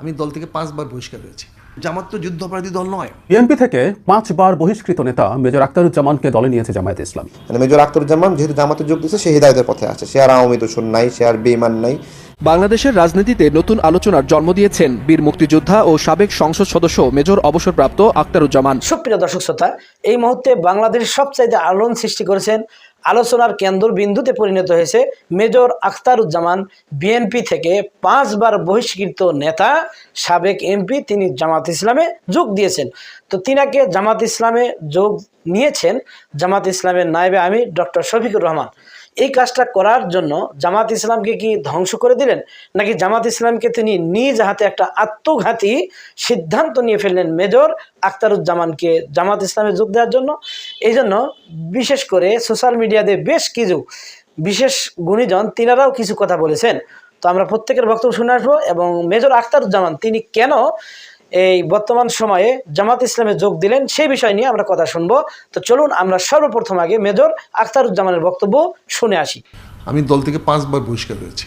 আমি দল থেকে পাঁচবার বহিষ্কার হয়েছি। জামাত তো যুদ্ধাপরাধী দল নয়। বিএনপি থেকে পাঁচবার বহিষ্কৃত নেতা মেজর আখতারুজ্জামানকে দলে নিয়েছে জামায়াত ইসলাম। মানে মেজর আখতারুজ্জামান যেহেতু জামাতে যোগ দিচ্ছে সে হৃদায়তের পথে আছে। সে আর আওয়ামী দূষণ নাই সে আর বেইমান নাই। বাংলাদেশের রাজনীতিতে নতুন আলোচনার জন্ম দিয়েছেন বীর মুক্তিযোদ্ধা ও সাবেক সংসদ সদস্য মেজর অবসরপ্রাপ্ত আক্তারুজ্জামান সুপ্রিয় দর্শক শ্রোতা এই মুহূর্তে বাংলাদেশের সবচাইতে আলোড়ন সৃষ্টি করেছেন আলোচনার কেন্দ্রবিন্দুতে পরিণত হয়েছে মেজর আখতারুজ্জামান, বিএনপি থেকে পাঁচবার বহিষ্কৃত নেতা, সাবেক এমপি, তিনি জামাত ইসলামে যোগ দিয়েছেন। তো তিনাকে জামাত ইসলামে যোগ নিয়েছেন জামাত ইসলামের নায়েবে আমি ডক্টর শফিকুর রহমান। এই কাজটা করার জন্য জামাত ইসলামকে কি ধ্বংস করে দিলেন? নাকি জামাত ইসলামকে তিনি নিজ হাতে একটা আত্মঘাতী সিদ্ধান্ত নিয়ে ফেললেন মেজর আখতারুজ্জামানকে জামাত ইসলামে যোগ দেওয়ার জন্য? এই জন্য বিশেষ করে সোশ্যাল মিডিয়াতে বেশ কিছু বিশেষ গুণীজন তিনারাও কিছু কথা বলেছেন। তো আমরা প্রত্যেকের বক্তব্য শুনে আসব এবং মেজর আখতারুজ্জামান তিনি কেন এই বর্তমান সময়ে জামাত ইসলামে যোগ দিলেন সেই বিষয় নিয়ে আমরা কথা শুনব। তো চলুন আমরা সর্বপ্রথম আগে মেজর আখতারুজ্জামানের বক্তব্য শুনে আসি। আমি দল থেকে পাঁচবার বহিষ্কার হয়েছি।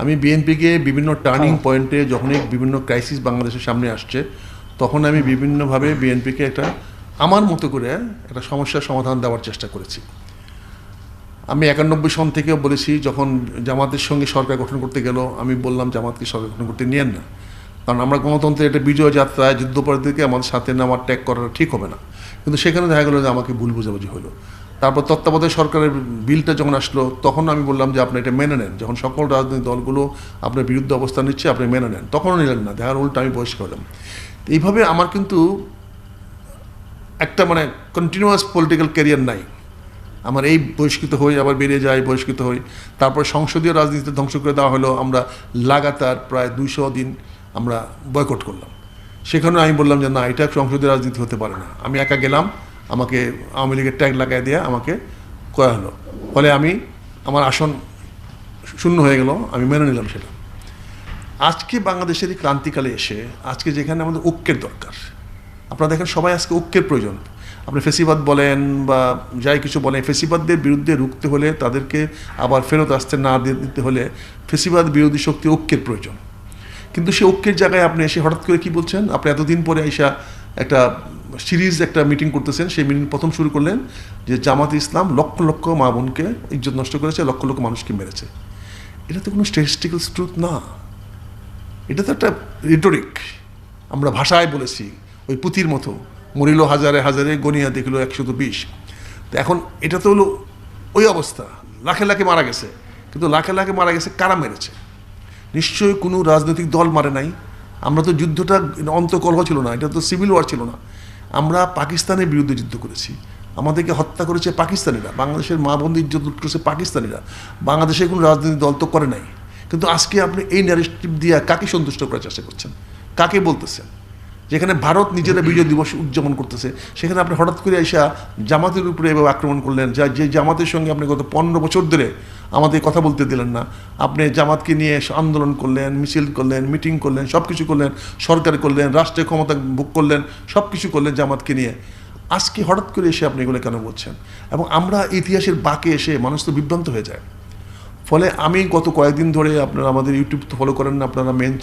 আমি বিএনপিকে বিভিন্ন টার্নিং পয়েন্টে যখনই বিভিন্ন ক্রাইসিস বাংলাদেশের সামনে আসছে তখন আমি বিভিন্নভাবে বিএনপিকে একটা আমার মতো করে একটা সমস্যার সমাধান দেওয়ার চেষ্টা করেছি। আমি একানব্বই সন থেকেও বলেছি যখন জামাতের সঙ্গে সরকার গঠন করতে গেল আমি বললাম জামাতকে সরকার গঠন করতে নিয়েন না। কারণ আমরা গণতন্ত্রের একটা বিজয় যাত্রায় যুদ্ধপরাধীকে আমাদের সাথে নেওয়ার ট্যাগ করাটা ঠিক হবে না। কিন্তু সেখানে দেখা গেলো যে আমাকে ভুল বোঝাবুঝি হলো। তারপর তত্ত্বাবধায়ক সরকারের বিলটা যখন আসলো, তখন আমি বললাম যে, আপনি এটা মেনে নেন। যখন সকল রাজনৈতিক দলগুলো আপনার বিরুদ্ধে অবস্থান নিচ্ছে, আপনি মেনে নেন। তখনও নিলেন না। দেখার উল্টা আমি বয়স্ক হলাম। এইভাবে আমার কিন্তু একটা মানে কন্টিনিউয়াস পলিটিক্যাল ক্যারিয়ার নাই। আমার এই বহিষ্কৃত হই, আবার বেরিয়ে যাই, বহিষ্কৃত হই। তারপর সংসদীয় রাজনীতিতে ধ্বংস করে দেওয়া হলো। আমরা লাগাতার প্রায় দুইশো দিন আমরা বয়কট করলাম। সেখানেও আমি বললাম যে, না, এটা সংসদীয় রাজনীতি হতে পারে না। আমি একা গেলাম, আমাকে আওয়ামী লীগের ট্যাগ লাগাই দিয়ে আমাকে করা হলো। ফলে আমি, আমার আসন শূন্য হয়ে গেল, আমি মেনে নিলাম সেটা। আজকে বাংলাদেশের এই ক্রান্তিকালে এসে, আজকে যেখানে আমাদের ঐক্যের দরকার, আপনারা দেখেন সবাই আজকে ঐক্যের প্রয়োজন। আপনি ফেসিবাদ বলেন বা যাই কিছু বলেন, ফেসিবাদদের বিরুদ্ধে রুখতে হলে তাদেরকে আবার ফেরত আসতে না দিতে হলে ফেসিবাদ বিরোধী শক্তি ঐক্যের প্রয়োজন। কিন্তু সে ঐক্যের জায়গায় আপনি এসে হঠাৎ করে কি বলছেন? আপনি এতদিন পরে এসা একটা সিরিজ, একটা মিটিং করতেছেন, সেই মিটিং প্রথম শুরু করলেন যে জামাত ইসলাম লক্ষ লক্ষ মা বোনকে ইজ্জত নষ্ট করেছে, লক্ষ লক্ষ মানুষকে মেরেছে। এটা তো কোনো স্ট্যাটিস্টিক্যাল ট্রুথ না। এটা তো একটা রিটোরিক আমরা ভাষায় বলেছি, ওই পুঁথির মতো, মরিল হাজারে হাজারে, গনিয়া দেখল একশত বিশ। তো এখন এটা তো হলো ওই অবস্থা। লাখে লাখে মারা গেছে। কিন্তু লাখে লাখে মারা গেছে কারা মেরেছে? নিশ্চয়ই কোনো রাজনৈতিক দল মারে নাই। আমরা তো যুদ্ধটা অন্তকলহ ছিল না, এটা তো সিভিল ওয়ার ছিল না। আমরা পাকিস্তানের বিরুদ্ধে যুদ্ধ করেছি। আমাদেরকে হত্যা করেছে পাকিস্তানিরা। বাংলাদেশের মা বন্ধু ইজ্জত করেছে পাকিস্তানিরা। বাংলাদেশের কোনো রাজনৈতিক দল তো করে নাই। কিন্তু আজকে আপনি এই ন্যারেটিভ দিয়ে কাকে সন্তুষ্ট করার চেষ্টা করছেন? কাকে বলতেছেন? যেখানে ভারত নিজেরা বিজয় দিবস উদযাপন করতেছে, সেখানে আপনি হঠাৎ করে এসে জামাতের উপরে এভাবে আক্রমণ করলেন। যা যে জামাতের সঙ্গে আপনি গত পনেরো বছর ধরে আমাদের কথা বলতে দিলেন না। আপনি জামাতকে নিয়ে আন্দোলন করলেন, মিছিল করলেন, মিটিং করলেন সব কিছু করলেন, সরকার করলেন রাষ্ট্রের ক্ষমতা ভোগ করলেন সব কিছু করলেন জামাতকে নিয়ে। আজকে হঠাৎ করে এসে আপনি এগুলো কেন বলছেন? এবং আমরা ইতিহাসের বাঁকে এসে মানুষ তো বিভ্রান্ত হয়ে যায়। ফলে আমি গত কয়েকদিন ধরে আপনারা আমাদের ইউটিউব তো ফলো করেন না, আপনারা মেন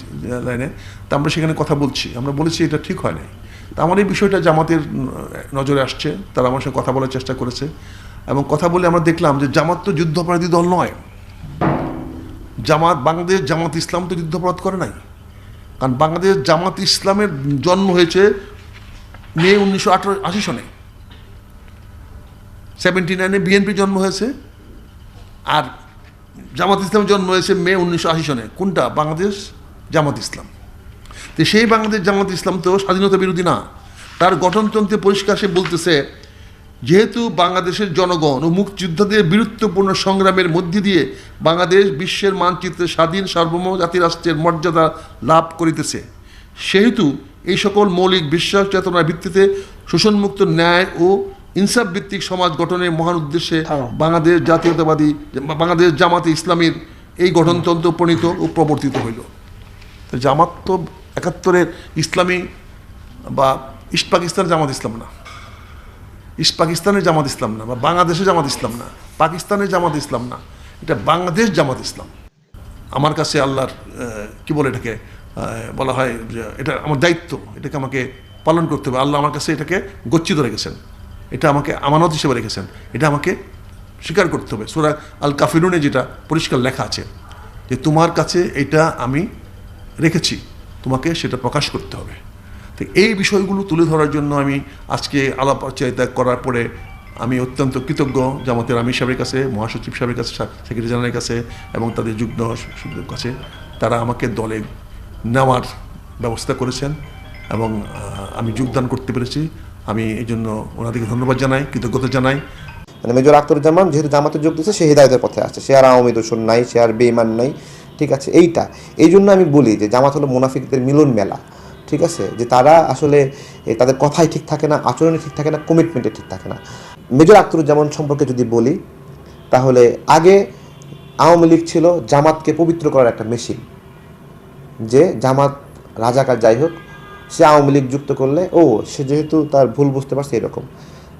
লাইনে তা আমরা সেখানে কথা বলছি, আমরা বলেছি এটা ঠিক হয় নাই। তা আমার এই বিষয়টা জামাতের নজরে আসছে, তারা আমার সাথে কথা বলার চেষ্টা করেছে। এবং কথা বলে আমরা দেখলাম যে জামাত তো যুদ্ধাপরাধী দল নয়। জামাত বাংলাদেশ জামাত ইসলাম তো যুদ্ধাপরাধ করে নাই। কারণ বাংলাদেশ জামাত ইসলামের জন্ম হয়েছে মে উনিশশো আশি সনে। সেভেন্টি নাইনে বিএনপি জন্ম হয়েছে আর জামাত ইসলাম জন্ম হয়েছে মে উনিশশো আশি সনে। কোনটা? বাংলাদেশ জামাত ইসলাম। তো সেই বাংলাদেশ জামাত ইসলাম তো স্বাধীনতা বিরোধী না। তার গঠনতন্ত্রে পরিষ্কার সে বলতেছে যেহেতু বাংলাদেশের জনগণ ও মুক্তিযোদ্ধাদের বীরত্বপূর্ণ সংগ্রামের মধ্যে দিয়ে বাংলাদেশ বিশ্বের মানচিত্রে স্বাধীন সার্বভৌম জাতিরাষ্ট্রের মর্যাদা লাভ করিতেছে সেহেতু এই সকল মৌলিক বিশ্বাস চেতনার ভিত্তিতে শোষণমুক্ত ন্যায় ও ইনসাফ ভিত্তিক সমাজ গঠনের মহান উদ্দেশ্যে বাংলাদেশ জাতীয়তাবাদী বাংলাদেশ জামাতে ইসলামীর এই গঠনতন্ত্র প্রণীত ও প্রবর্তিত হইল। জামাত তো একাত্তরের ইসলামী বা ইস্ট পাকিস্তান জামাত ইসলাম না। ইস্ট পাকিস্তানের জামাত ইসলাম না, বা বাংলাদেশের জামাত ইসলাম না পাকিস্তানের জামাত ইসলাম না, এটা বাংলাদেশ জামাত ইসলাম। আমার কাছে আল্লাহর কি বলে এটাকে বলা হয় যে এটা আমার দায়িত্ব, এটাকে আমাকে পালন করতে হবে। আল্লাহ আমার কাছে এটাকে গচ্ছিত রেখেছেন। এটা আমাকে আমানত হিসেবে রেখেছেন। এটা আমাকে স্বীকার করতে হবে। সুরা আল কাফিরুনে যেটা পরিষ্কার লেখা আছে যে, তোমার কাছে এটা আমি রেখেছি। তোমাকে সেটা প্রকাশ করতে হবে। তো এই বিষয়গুলো তুলে ধরার জন্য আমি আজকে আলাপ আলোচনা করার পরে আমি অত্যন্ত কৃতজ্ঞ জামাতের আমির সাহেবের কাছে, মহাসচিব সাহেবের কাছে, সেক্রেটারি জেনারেলের কাছে এবং তাদের যুগ্ম সচিবের কাছে। তারা আমাকে দলে নেওয়ার ব্যবস্থা করেছেন এবং আমি যোগদান করতে পেরেছি। আমি এই জন্য ওনাদেরকে ধন্যবাদ জানাই, কৃতজ্ঞতা জানাই। মানে মেজর আখতারুজ্জামান যেহেতু জামাতে যোগ দিয়েছে, সে হৃদায়তের পথে আসছে সে আর আওয়ামী দূষণ নাই, সে আর বেইমান নাই। ঠিক আছে, এইটা। এই জন্য আমি বলি যে জামাত হলো মুনাফিকদের মিলন মেলা ঠিক আছে? যে তারা আসলে তাদের কথাই ঠিক থাকে না আচরণে ঠিক থাকে না কমিটমেন্টে ঠিক থাকে না। মেজর আখতারুজ্জামান সম্পর্কে যদি বলি, তাহলে আগে আওয়ামী লীগ ছিল জামাতকে পবিত্র করার একটা মেশিন যে জামাত রাজাকার যাই হোক, সে আওয়ামী লীগ যুক্ত করলে, ও, সে যেহেতু তার ভুল বুঝতে পারছে এরকম।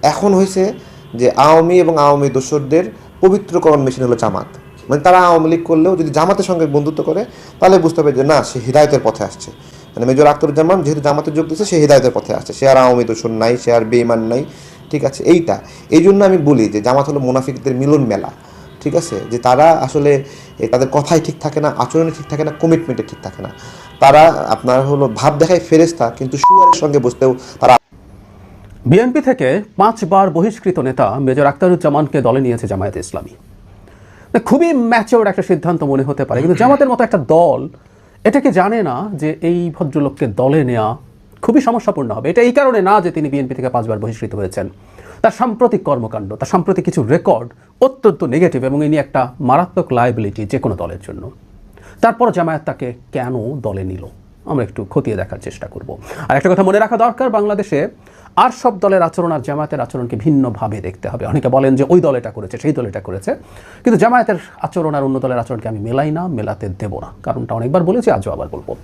এখন হয়েছে যে আওয়ামী এবং আওয়ামী দোসরদের পবিত্রকরণ মেশিন হলো জামাত। মানে তারা আওয়ামী লীগ করলেও যদি জামাতের সঙ্গে বন্ধুত্ব করে, তাহলে বুঝতে হবে যে না, সে হৃদায়তের পথে আসছে। মানে মেজর আখতারুজ্জামান যেহেতু জামাতে যোগ দিয়েছে, সে হৃদায়তের পথে আসছে। সে আর আওয়ামী দোষণ নাই, সে আর বেইমান নাই, ঠিক আছে? এইটা। এই জন্য আমি বলি যে জামাত হলো মুনাফিকদের মিলন মেলা, ঠিক আছে? যে তারা আসলে তাদের কথাই ঠিক থাকে না আচরণে ঠিক থাকে না কমিটমেন্টে ঠিক থাকে না। তারা আপনার হলো ভাব দেখায় ফেরেস্তা কিন্তু সুয়ারের সঙ্গে বসতেও তারা বিএনপি থেকে পাঁচবার বহিষ্কৃত নেতা মেজর আক্তারুজ্জামানকে দলে নিয়েছে জামায়াতে ইসলামী। খুবই ম্যাচিওর একটা সিদ্ধান্ত মনে হতে পারে, কিন্তু জামাতের মতো একটা দল এটাকে জানে না যে এই ভদ্রলোককে দলে নেওয়া খুবই সমস্যাপূর্ণ হবে। এটা এই কারণে না যে তিনি বিএনপি থেকে পাঁচবার বহিষ্কৃত হয়েছেন। তার সাম্প্রতিক কর্মকাণ্ড, তার সাম্প্রতিক কিছু রেকর্ড অত্যন্ত নেগেটিভ এবং ইনি একটা মারাত্মক লাইবিলিটি যে কোনো দলের জন্য। তারপর জামায়াত তাকে কেন দলে নিল? আমরা একটু খতিয়ে দেখার চেষ্টা করব। আর একটা কথা মনে রাখা দরকার, বাংলাদেশে আর সব দলের আচরণ আর জামায়াতের আচরণকে ভিন্নভাবে দেখতে হবে। অনেকে বলেন যে ওই দল এটা করেছে, সেই দল এটা করেছে। কিন্তু জামায়াতের আচরণ আর অন্য দলের আচরণকে আমি মেলাই না, মেলাতে দেব না। কারণটা অনেকবার বলেছি, আজও আবার বলব।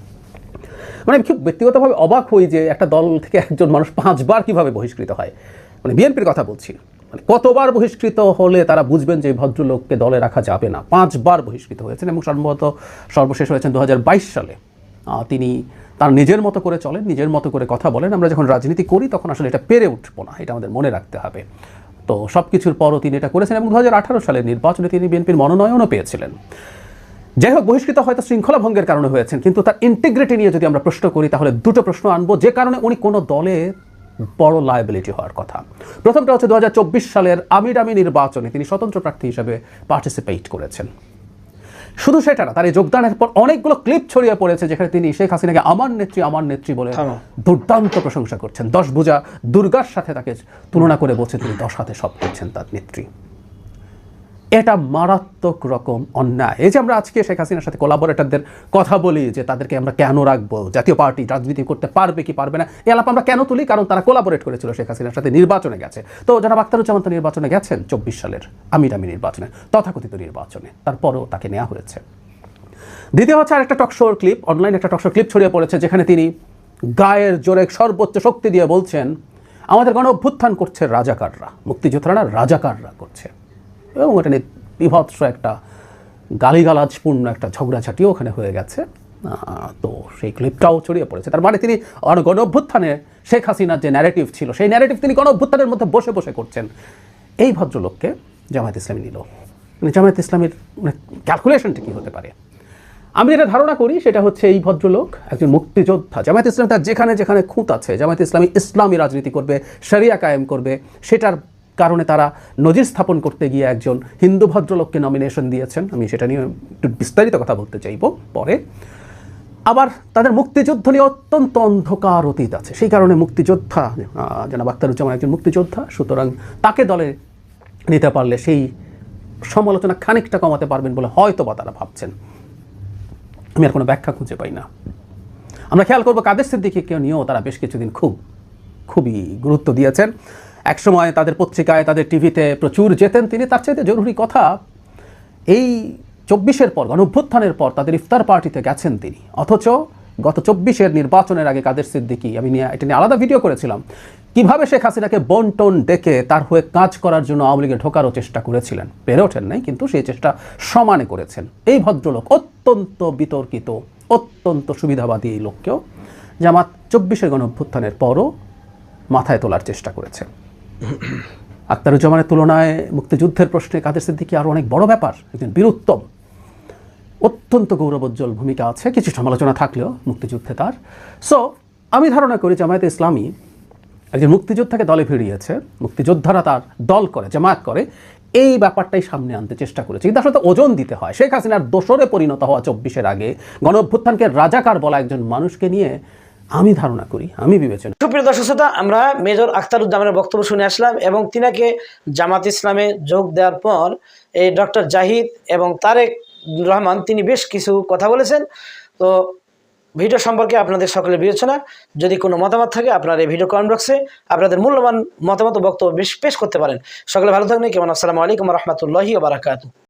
মানে খুব ব্যক্তিগতভাবে অবাক হই যে একটা দল থেকে একজন মানুষ পাঁচবার কীভাবে বহিষ্কৃত হয়। মানে বিএনপির কথা বলছি। মানে কতবার বহিষ্কৃত হলে তারা বুঝবেন যে ভদ্রলোককে দলে রাখা যাবে না। পাঁচবার বহিষ্কৃত হয়েছেন এবং সম্ভবত সর্বশেষ হয়েছেন দু হাজার বাইশ সালে। তিনি তার নিজের মতো করে চলেন, নিজের মতো করে কথা বলেন। আমরা যখন রাজনীতি করি, তখন আসলে এটা পেরে উঠবো না, এটা আমাদের মনে রাখতে হবে। তো সব কিছুর পরও তিনি এটা করেছেন এবং দু হাজার আঠারো সালের নির্বাচনে তিনি বিএনপির মনোনয়নও পেয়েছিলেন। যাই হোক, বহিষ্কৃত হয়তো শৃঙ্খলা ভঙ্গের কারণে হয়েছেন, কিন্তু তার ইন্টিগ্রিটি নিয়ে যদি আমরা প্রশ্ন করি, তাহলে দুটো প্রশ্ন আনব। যে কারণে উনি কোনো দলে বড় লায়াবিলিটি হওয়ার কথা। প্রথমটা হচ্ছে দু হাজার চব্বিশ সালের আমির আমি নির্বাচনে তিনি স্বতন্ত্র প্রার্থী হিসেবে পার্টিসিপেট করেছেন। শুধু সেটা না তার এই যোগদানের পর অনেকগুলো ক্লিপ ছড়িয়ে পড়েছে যেখানে তিনি শেখ হাসিনাকে আমার নেত্রী আমার নেত্রী বলে দুর্দান্ত প্রশংসা করছেন। দশ ভুজা দুর্গার সাথে তাকে তুলনা করে বলছে তিনি দশ হাতে সব করছেন তার নেত্রী। এটা মারাত্মক রকম অন্যায়। এই যে আমরা আজকে শেখ হাসিনার সাথে কোলাবোরেটরদের কথা বলি যে তাদেরকে আমরা কেন রাখব? জাতীয় পার্টি রাজনীতি করতে পারবে কি পারবে না? এই আলাপ আমরা কেন তুলি? কারণ তারা কোলাবোরেট করেছিল শেখ হাসিনার সাথে নির্বাচনে গেছে। তো জনাব আখতারুজ্জামান তো নির্বাচনে গেছেন চব্বিশ সালের আমির আমি নির্বাচনে, তথাকথিত নির্বাচনে। তারপরও তাকে নেওয়া হয়েছে। দ্বিতীয় হচ্ছে আরেকটা টকশোর ক্লিপ অনলাইন একটা টকশোর ক্লিপ ছড়িয়ে পড়েছে, যেখানে তিনি গায়ের জোরে সর্বোচ্চ শক্তি দিয়ে বলছেন, আমাদের গণ অভ্যুত্থান করছে রাজাকাররা, মুক্তিযোদ্ধারা রাজাকাররা করছে। এবং এটা নিয়ে বিভৎস একটা গালিগালাজপূর্ণ একটা ঝগড়াঝাটিও ওখানে হয়ে গেছে। তো সেই ক্লিপটাও ছড়িয়ে পড়েছে। তার মানে তিনি গণ অভ্যুত্থানে শেখ হাসিনার যে ন্যারেটিভ ছিল, সেই ন্যারেটিভ তিনি গণ অভ্যুত্থানের মধ্যে বসে বসে করছেন। এই ভদ্রলোককে জামায়াত ইসলামী নিল। মানে জামায়াত ইসলামের মানে ক্যালকুলেশনটা কী হতে পারে? আমি যেটা ধারণা করি সেটা হচ্ছে এই ভদ্রলোক একজন মুক্তিযোদ্ধা। জামায়াত ইসলাম তার যেখানে যেখানে খুঁত আছে, জামায়াত ইসলামী ইসলামী রাজনীতি করবে, শরিয়া কায়েম করবে, সেটার কারণে তারা নজির স্থাপন করতে গিয়ে একজন হিন্দু ভদ্রলোককে নমিনেশন দিয়েছেন। আমি সেটা নিয়ে একটু বিস্তারিত কথা বলতে চাইব পরে। আবার তাদের মুক্তিযুদ্ধ নিয়ে অত্যন্ত অন্ধকার অতীত আছে। সেই কারণে মুক্তিযোদ্ধা জনাব আখতারুজ্জামান একজন মুক্তিযোদ্ধা, সুতরাং তাকে দলে নিতে পারলে সেই সমালোচনা খানিকটা কমাতে পারবেন বলে হয়তো বা তারা ভাবছেন। আমি আর কোনো ব্যাখ্যা খুঁজে পাই না। আমরা খেয়াল করব কাদের সিদ্দিকিকে নিয়েও তারা বেশ কিছুদিন খুব, খুবই গুরুত্ব দিয়েছেন। একসময় তাদের পত্রিকায়, তাদের টিভিতে প্রচুর যেতেন। তিনি তার চাইতে জরুরি কথা, এই চব্বিশের পর, গণঅভ্যুত্থানের পর তাদের ইফতার পার্টিতে গেছেন তিনি। অথচ গত চব্বিশের নির্বাচনের আগে কাদের সিদ্দিকি, আমি নিয়ে, এটা নিয়ে আলাদা ভিডিও করেছিলাম। কীভাবে শেখ হাসিনাকে বন্টন ডেকে তার হয়ে কাজ করার জন্য আওয়ামী লীগে ঢোকারও চেষ্টা করেছিলেন। পেরে ওঠেন নাই, কিন্তু সেই চেষ্টা সমানে করেছেন। এই ভদ্রলোক অত্যন্ত বিতর্কিত, অত্যন্ত সুবিধাবাদী এই লোককেও জামাত চব্বিশের গণ অভ্যুত্থানের পরও মাথায় তোলার চেষ্টা করেছে। আক্তারুজ্জামানের তুলনায় মুক্তিযুদ্ধের প্রশ্নে কাদের সিদ্দিকি আরও অনেক বড় ব্যাপার? একজন বীরুত্তম, অত্যন্ত গৌরবোজ্জ্বল ভূমিকা আছে, কিছু সমালোচনা থাকলেও মুক্তিযুদ্ধে তার। সো আমি ধারণা করি জামায়াতে ইসলামী একজন মুক্তিযোদ্ধাকে দলে ফিরিয়েছে মুক্তিযোদ্ধারা তার দল করে, জামায়াত করে, এই ব্যাপারটাই সামনে আনতে চেষ্টা করেছে। কিন্তু আসলে ওজন দিতে হয়। শেখ হাসিনার দোসরে পরিণত হওয়া চব্বিশের আগে গণ অভ্যুত্থানকে রাজাকার বলা একজন মানুষকে নিয়ে আমি ধারণা করি, আমি বিবেচনা সুপ্রিয় দর্শক শ্রোতা, আমরা মেজর আখতারুজ্জামানের বক্তব্য শুনে আসলাম এবং তিনাকে জামাত ইসলামে যোগ দেওয়ার পর এই ডক্টর জাহিদ এবং তারেক রহমান, তিনি বেশ কিছু কথা বলেছেন। তো ভিডিও সম্পর্কে আপনাদের সকলের বিবেচনা। যদি কোনো মতামত থাকে, আপনার এই ভিডিও কমেন্ট বক্সে আপনাদের মূল্যবান মতামত বক্তব্য বেশ পেশ করতে পারেন। সকলে ভালো থাকবেন, কেমন? আসসালামু আলাইকুম রহমতুল্লাহি বারাকাতু